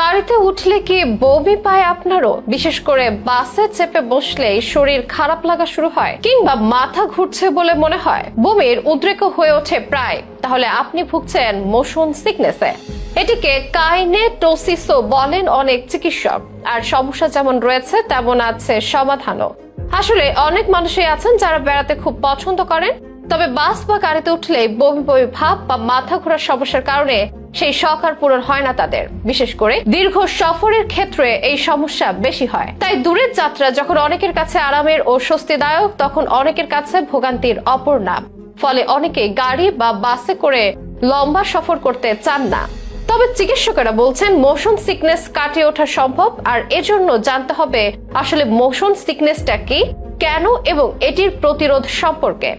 গাড়িতে উঠলে কি বমি পায় আপনারও? বিশেষ করে বাসে চেপে বসলেই শরীর খারাপ লাগা শুরু হয়, কিংবা মাথা ঘুরছে বলে মনে হয়? বমির উদ্রেক হয়ে ওঠে প্রায়। তাহলে আপনি ভুগছেন মোশন সিকনেসে এটিকে কাইনেটোসিসও বলেন অনেক চিকিৎসক। আর সমস্যা যেমন রয়েছে, তেমন আছে সমাধানও। আসলে অনেক মানুষই আছেন যারা বেড়াতে খুব পছন্দ করেন, তবে বাস বা গাড়িতে উঠলে বমি বমি ভাব বা মাথা ঘোরার সমস্যার কারণে সেই শখ আর পূরণ হয় না তাদের। বিশেষ করে দীর্ঘ সফরের ক্ষেত্রে এই সমস্যা বেশি হয়। তাই দূরের যাত্রা যখন অনেকের কাছে আরামের ও স্বস্তিদায়ক, তখন অনেকের কাছে ভোগান্তির অপর নাম। ফলে অনেকে গাড়ি বা বাসে করে লম্বা সফর করতে চান না। তবে চিকিৎসকেরা বলছেন মোশন সিকনেস কাটিয়ে ওঠা সম্ভব, আর এজন্য জানতে হবে আসলে মোশন সিকনেসটা কি, কেন এবং এটির প্রতিরোধ সম্পর্কে।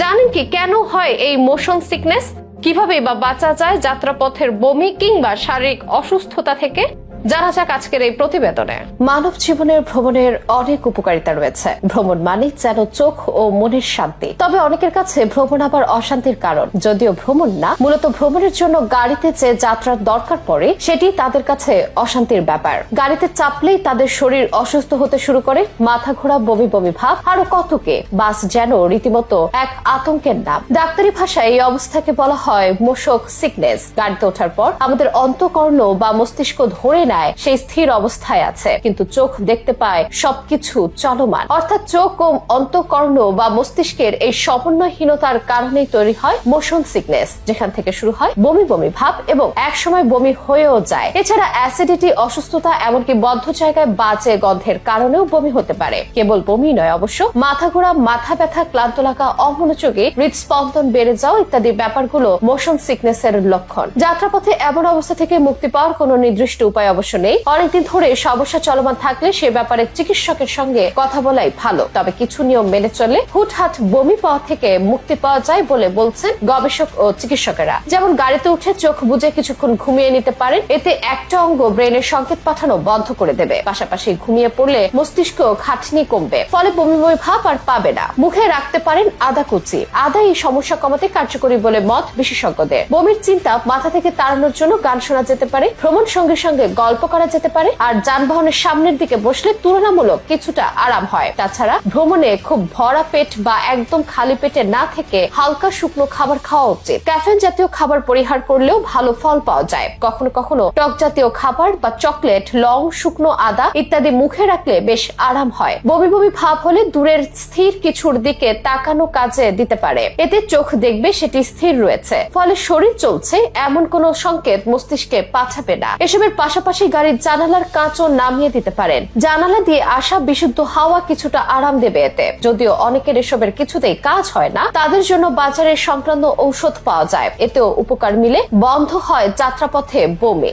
জানেন কি কেন হয় এই মোশন সিকনেস কীভাবে বা বাঁচা যায় যাত্রাপথের বমি কিংবা শারীরিক অসুস্থতা থেকে? জানা যাক আজকের এই প্রতিবেদনে। মানব জীবনের ভ্রমণের অনেক উপকারিতা রয়েছে। ভ্রমণ মানে যেন চোখ ও মনের শান্তি। তবে অনেকের কাছে ভ্রমণ আবার অশান্তির কারণ। যদিও ভ্রমণ না, মূলত ভ্রমণের জন্য গাড়িতে যে যাত্রার দরকার পড়ে, সেটি তাদের কাছে অশান্তির ব্যাপার। গাড়িতে চাপলেই তাদের শরীর অসুস্থ হতে শুরু করে, মাথা ঘোরা, বমি বমি ভাব, আরও কতকে। বাস যেন রীতিমতো এক আতঙ্কের নাম। ডাক্তারি ভাষায় এই অবস্থাকে বলা হয় মোশক সিকনেস। গাড়িতে ওঠার পর আমাদের অন্তকর্ণ বা মস্তিষ্ক ধরে নেয় সেই স্থির অবস্থায় আছে, কিন্তু চোখ দেখতে পায় সবকিছু চলমান। অর্থাৎ চোখ ও অন্তকর্ণ বা মস্তিষ্কের এই সমন্বয়হীনতার কারণেই তৈরি হয় মোশন সিকনেস যেখান থেকে শুরু হয় বমি বমি ভাব এবং একসময় বমি হয়েও যায়। এছাড়া অ্যাসিডিটি অসুস্থতা এমনকি বদ্ধ জায়গায় বাজে গন্ধের কারণেও বমি হতে পারে। কেবল বমি নয় অবশ্য, মাথা ঘোরা, মাথা ব্যথা, ক্লান্ত লাগা, অমনোযোগী হৃদস্পন্দন বেড়ে যাওয়া ইত্যাদি ব্যাপারগুলো মোশন সিকনেস এর লক্ষণ। যাত্রাপথে এমন অবস্থা থেকে মুক্তি পাওয়ার কোনো নির্দিষ্ট উপায় অবশ্য নেই। অনেকদিন ধরে সমস্যা চলমান থাকলে সে ব্যাপারে চিকিৎসকের সঙ্গে কথা বলাই ভালো। তবে কিছু নিয়ম মেনে চললে হুটহাট বমি পাওয়া থেকে মুক্তি পাওয়া যায় বলে বলছেন গবেষক ও চিকিৎসকেরা। যেমন গাড়িতে উঠে চোখ বুজে কিছুক্ষণ ঘুমিয়ে নিতে পারেন, এতে একটা অঙ্গ ব্রেনের সংকেত পাঠানো বন্ধ করে দেবে। পাশাপাশি ঘুমিয়ে পড়লে মস্তিষ্ক খাটনি কমবে, ফলে বমি বমি ভাব আর পাবে না। মুখে রাখতে পারেন আদা কুচি। আদা এই সমস্যা কমাতে কার্যকরী বলে মত বিশেষজ্ঞদের। বমির চিন্তা মাথা থেকে তাড়ানোর জন্য গান শোনা যেতে পারে। ভ্রমণ সঙ্গে সঙ্গে গল্প করা যেতে পারে আর যানবাহনের সামনের দিকে বসলে তুলনামূলক কিছুটা আরাম হয়। তাছাড়া ভ্রমণে খুব ভরা পেট বা একদম খালি পেটে না থেকে হালকা শুকনো খাবার খাওয়া উচিত। ক্যাফেন জাতীয় খাবার পরিহার করলেও ভালো ফল পাওয়া যায়। কখনো কখনো টক জাতীয় খাবার বা চকলেট, লং, শুকনো আদা ইত্যাদি মুখে রাখলে বেশ আরাম হয়। বমি বমি ভাব হলে দূরের স্থির কিছুর দিকে তাকানো কাজে দিতে পারে। এতে চোখ দেখবে সেটি স্থির রয়েছে। ফলে শরীর চলছে এমন কোনো সংকেত মস্তিষ্কে পাঠাবে না। এসবের পাশাপাশি গাড়ির জানালার কাঁচও নামিয়ে দিতে পারেন। জানালা দিয়ে আসা বিশুদ্ধ হাওয়া কিছুটা আরাম দেবে এতে। যদিও অনেকের এসবের কিছুতেই কাজ হয় না, তাদের জন্য বাজারে সংক্রান্ত ঔষধ পাওয়া যায়। এতেও উপকার মিলে বন্ধ হয় যাত্রাপথে বমি।